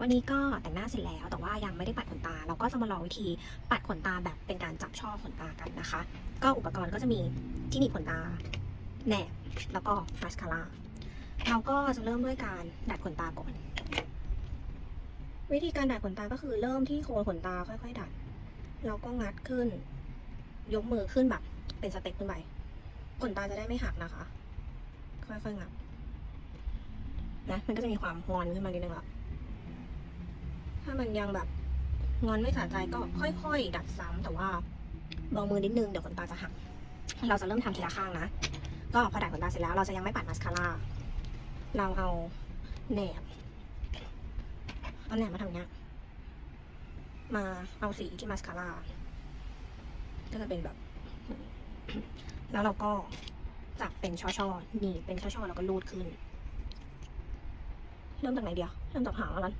วันนี้ก็แต่งหน้าเสร็จแล้ว แต่ว่ายังไม่ได้ปัดขนตา เราก็จะมาลองวิธีปัดขนตาแบบเป็นการจับช่อขนตากันนะคะ ก็อุปกรณ์ก็จะมีที่หนีบขนตาแหนบแล้วก็มาสคาร่าเราก็จะเริ่มด้วยการดัดขนตาก่อน วิธีการดัดขนตาก็คือเริ่มที่โคนขนตาค่อย ๆ ดัด เราก็งัดขึ้น ยกมือขึ้นแบบเป็นสเต็ปขึ้นไปขนตาจะได้ไม่หักนะคะ ค่อยๆงัดนะมันก็จะมีความงอนขึ้นมานิดนึงและ ถ้ามันยังแบบงอนไม่สะใจก็ค่อยๆ ดัดซ้ำแต่ว่าเบามือนิดนึงเดี๋ยวขนตาจะหัก เราจะเริ่มทำทีละข้างนะ ก็พอดัดขนตาเสร็จแล้วเราจะยังไม่ปัดมาสคาร่า เราเอาแหนบเอาแหนบมาทำเนี้ย มาเอาสีที่มาสคาร่า ก็จะเป็นแบบ แล้วเราก็จับเป็นช่อๆหนี่เป็นช่อๆแล้วก็ลูดขึ้น เริ่มจากไหนเดียว เริ่มจากหางแล้วกัน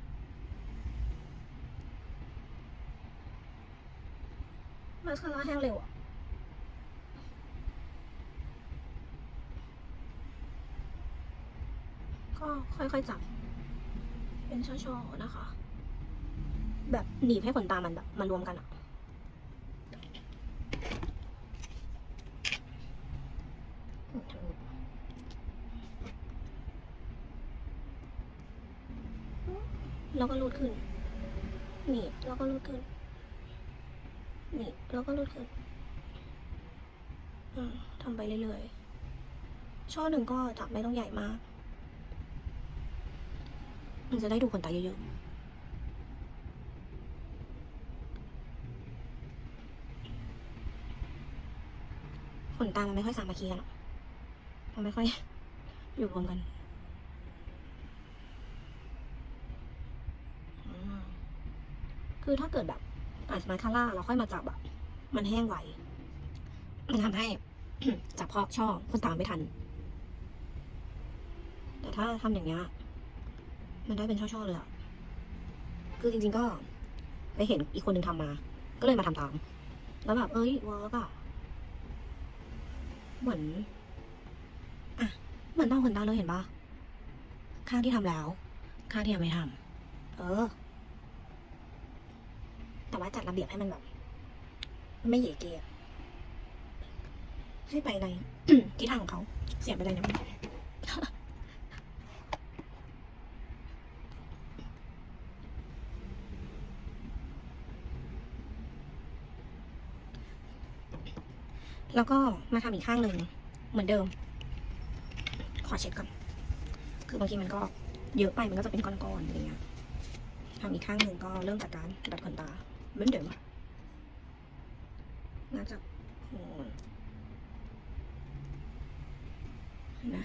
มาสคาร่าแห้งเร็วอะก็ค่อยๆจับ เป็นช่อๆนะคะ แบบหนีบให้ขนตามันแบบมารวมกันอะแล้วก็รูดขึ้นหนี่แล้วก็รูดขึ้น นี่แล้วก็รูดขึ้นอืมทำไปเรื่อยๆ ช่อหนึ่งก็จับไม่ต้องใหญ่มาก มันจะได้ดูขนตาเยอะๆขนตามันไม่ค่อยสามัคคีกันหรอกมันไม่ค่อย อยู่รวมกันคือถ้าเกิดแบบ อาจจะมาคาร่าเราค่อยมาจับอะมันแห้งไวมันทำให้ จับข้อช่อคนตามไม่ทัน แต่ถ้าทำอย่างเงี้ย มันได้เป็นช่อๆเลยอะคือจริง ๆก็ ไปเห็นอีกคนหนึ่งทำมา ก็เลยมาทำตาม แล้วแบบ เอ้ยเวิร์กอะเหมือนอะเหมือนต้องคนตาเลยเห็นปะข้างที่ทำแล้ว ข้างที่ยังไม่ทำเออ แต่ว่าจัดระเบียบให้มันแบบ ไม่เหยเกะให้ไปในทิศทางของเขา เสียงไปเลยนะแล้วก็มาทำอีกข้างหนึ่งเหมือนเดิม ขอเช็ดก่อน คือบางทีมันก็เยอะไปมันก็จะเป็นก้อนๆอะไรเงี้ยทำอีกข้างหนึ่งก็เริ่มจากการดัดขนตา มือนเดิมอะน่าจะโอ้ยเห็นนะ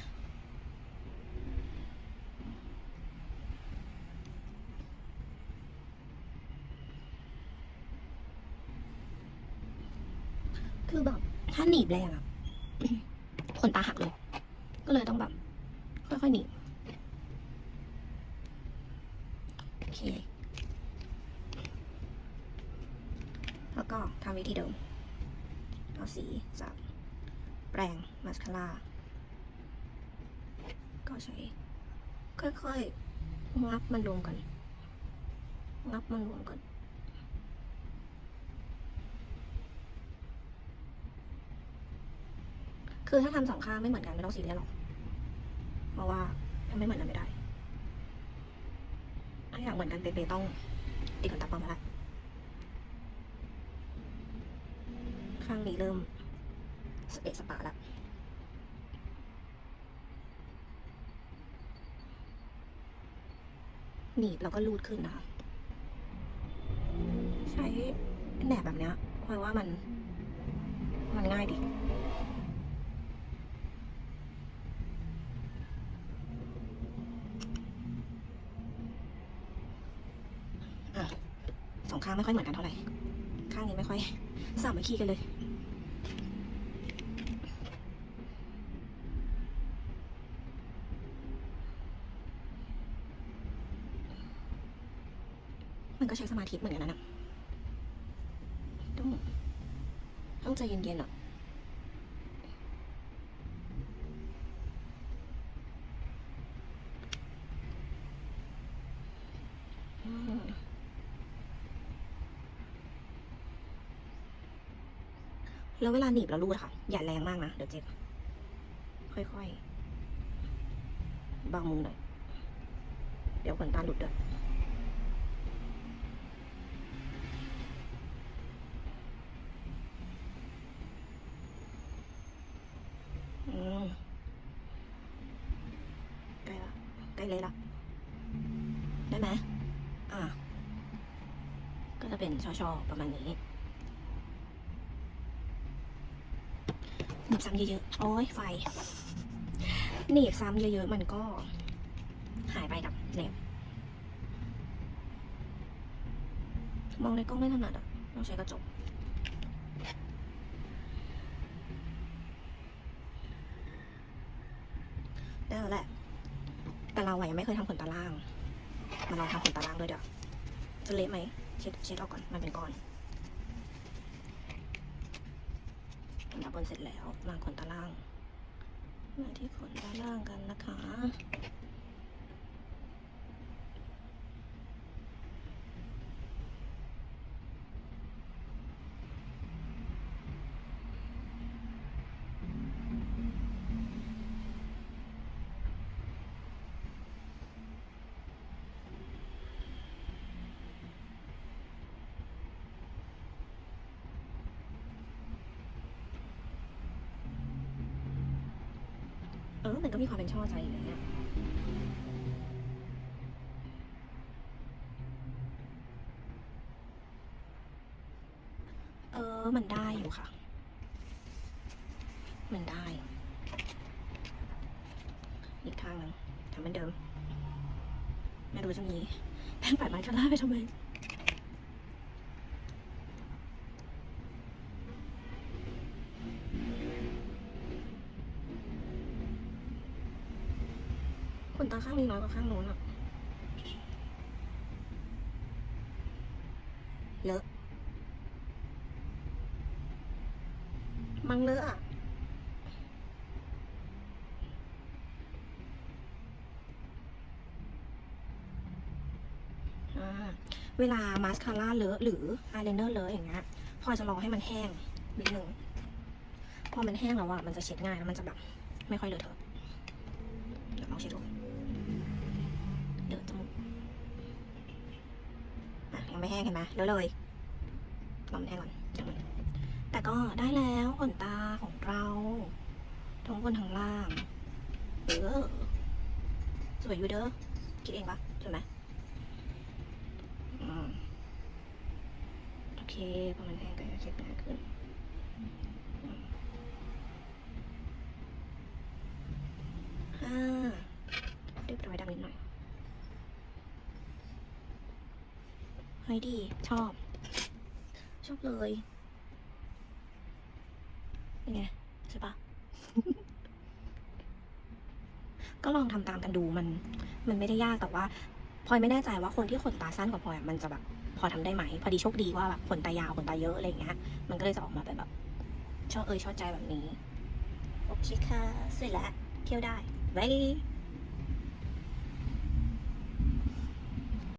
คือแบบถ้าหนีบแรงอะขนตาหักเลย ก็เลยต้องแบบค่อยๆหนีบโอเค แล้วก็ทำวิธีเดิม เอาสีจากแปรงมาสคาร่า ก็ใช้ ค่อยๆ งับมันรวมกัน งับมันรวมกันคือถ้าทำสองข้างไม่เหมือนกันไม่ต้องซีเรียสหรอก เพราะว่าทำไม่เหมือนกันไม่ได้ ถ้าอยากเหมือนกันเป๊ะๆต้องติดขนตาปลอมมาละ ข้างนี้เริ่มสเปะสปะแล้วหนีบแล้วก็ลูดขึ้นนะคะ ใช้แหนบแบบเนี้ยเพราะว่ามัน มันง่ายดีอะสองข้างไม่ค่อยเหมือนกันเท่าไหร่ ข้างนี้ไม่ค่อยสามัคคีกันเลย มันก็ใช้สมาธิเหมือนกันนะน่ะต้องต้องใจเย็นๆอะแล้วเวลาหนีบแล้วรูดอะค่ะ อย่าแรงมากนะ เดี๋ยวเจ็บ ค่อยๆเบามือหน่อย เดี๋ยวขนตาหลุดด้วย ใกล้ละใกล้เลยละได้ไหมอ่าก็จะเป็นช่อๆประมาณนี้หนีบซ้ำเยอะๆ โอ้ยไฟ หนีบซ้ำเยอะๆ มันก็ หายไปกับแนวมองในกล้องไม่ถนัดอะต้องใช้กระจก ได้แล้วแหละ แต่เราอะยังไม่เคยทำขนตาล่าง องทำขนตาล่างด้วยเดี๋ยวจะเละไหมเช็ดเช็ดออกก่อนมันเป็นก้อนขนตาบนเสร็จแล้วมาขนตาล่าง มาที่ขนตาล่างกันนะคะ มันก็มีความเป็นช่อใจอยู่นะเนี่ยเออ มันได้อยู่ค่ะ มันได้ อีกทางหนึงทำเหมือนเดิม ไม่รู้จะมีแป้งปัดไม้กระลาไปทำไม นตาข้างนี้น้อยกว่าข้างโน้นอะเลอะมังเลอะอะอ่าเวลามาสคาร่าเลอะหรืออายไลเนอร์เลอะอย่างเงี้ยพลอยจะรอให้มันแห้งนิดนึง พอมันแห้งแล้วอะมันจะเช็ดง่ายแล้วมันจะแบบ ไม่ค่อยเลอะเทอะ ไม่แห้งเห็นไหมเลอะเลยลองมันแห้งก่อนจังมันแต่ก็ได้แล้วขนตาของเราทั้งบนทั้งล่างเออสวยอยู่เด้อคิดเองปะสวยไหมโอเคพอมันแห้งก็จะเช็ดง่ายขึ้นอืมอ่าเรียบร้อยดำนิดหน่อย เฮ้ยดีชอบ ชอบเลยเป็นไงใช่ปะก็ลองทำตามกันดูมัน มันไม่ได้ยากแต่ว่าพลอยไม่แน่ใจว่าคนที่ขนตาสั้นกว่าพลอยอะมันจะแบบพอทำได้ไหม พอดีโชคดีว่าแบบขนตายาวขนตาเยอะอะไรอย่างเงี้ยมันก็เลยจะออกมาเป็นแบบ ชอบเอยชอบใจแบบนี้ โอเคค่ะเสร็จแล้วเที่ยวได้บาย